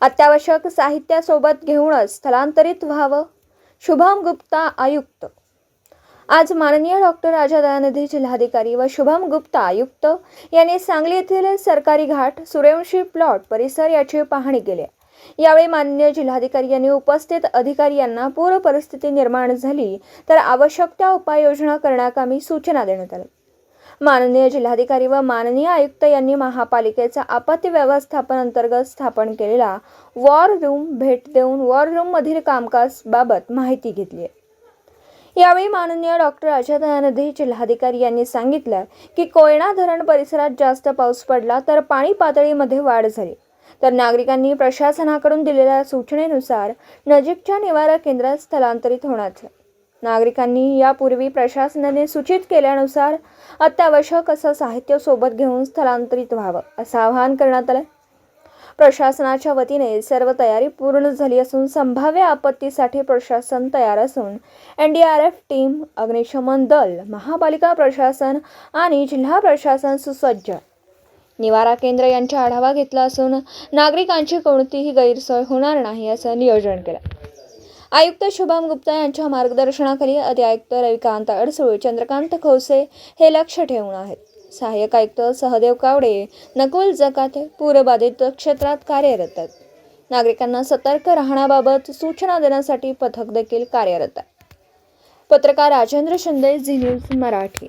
अत्यावश्यक साहित्यासोबत घेऊनच स्थलांतरित व्हावं. शुभम गुप्ता आयुक्त. आज माननीय डॉक्टर राजा दयानिधी जिल्हाधिकारी व शुभम गुप्ता आयुक्त यांनी सांगली येथील सरकारी घाट सूर्यवंशी प्लॉट परिसर याची पाहणी केली. यावेळी माननीय जिल्हाधिकारी यांनी उपस्थित अधिकारी यांना पूर परिस्थिती निर्माण झाली तर आवश्यक त्या उपाययोजना करण्याकामी सूचना देण्यात आल्या माननीय जिल्हाधिकारी व माननीय आयुक्त यांनी महापालिकेचा आपत्ती व्यवस्थापन अंतर्गत स्थापन केलेला वॉर रूम भेट देऊन वॉर रूममधील कामकाजबाबत माहिती घेतली यावेळी माननीय डॉक्टर अजय दयानिधी जिल्हाधिकारी यांनी सांगितलं की कोयना धरण परिसरात जास्त पाऊस पडला तर पाणी पातळीमध्ये वाढ झाली. तर नागरिकांनी प्रशासनाकडून दिलेल्या सूचनेनुसार नजीकच्या निवारा केंद्रात स्थलांतरित होण्याचं नागरिकांनी यापूर्वी प्रशासनाने सूचित केल्यानुसार अत्यावश्यक असं साहित्य सोबत घेऊन स्थलांतरित व्हावं असं आवाहन करण्यात आलं प्रशासनाच्या वतीने सर्व तयारी पूर्ण झाली असून संभाव्य आपत्तीसाठी प्रशासन तयार असून N D R F team अग्निशमन दल महापालिका प्रशासन आणि जिल्हा प्रशासन सुसज्ज. निवारा केंद्र यांचा आढावा घेतला असून नागरिकांची कोणतीही गैरसोय होणार नाही असं नियोजन केलं. आयुक्त शुभम गुप्ता यांच्या मार्गदर्शनाखाली अधिआयुक्त रविकांत अडसूळ चंद्रकांत खवसे हे लक्ष ठेवून आहेत. सहाय्यक आयुक्त सहदेव कावडे नकुल जकाते पूरबाधित क्षेत्रात कार्यरत आहेत. नागरिकांना सतर्क राहण्याबाबत सूचना देण्यासाठी पथक देखील कार्यरत आहे पत्रकार राजेंद्र शिंदे झी न्यूज मराठी.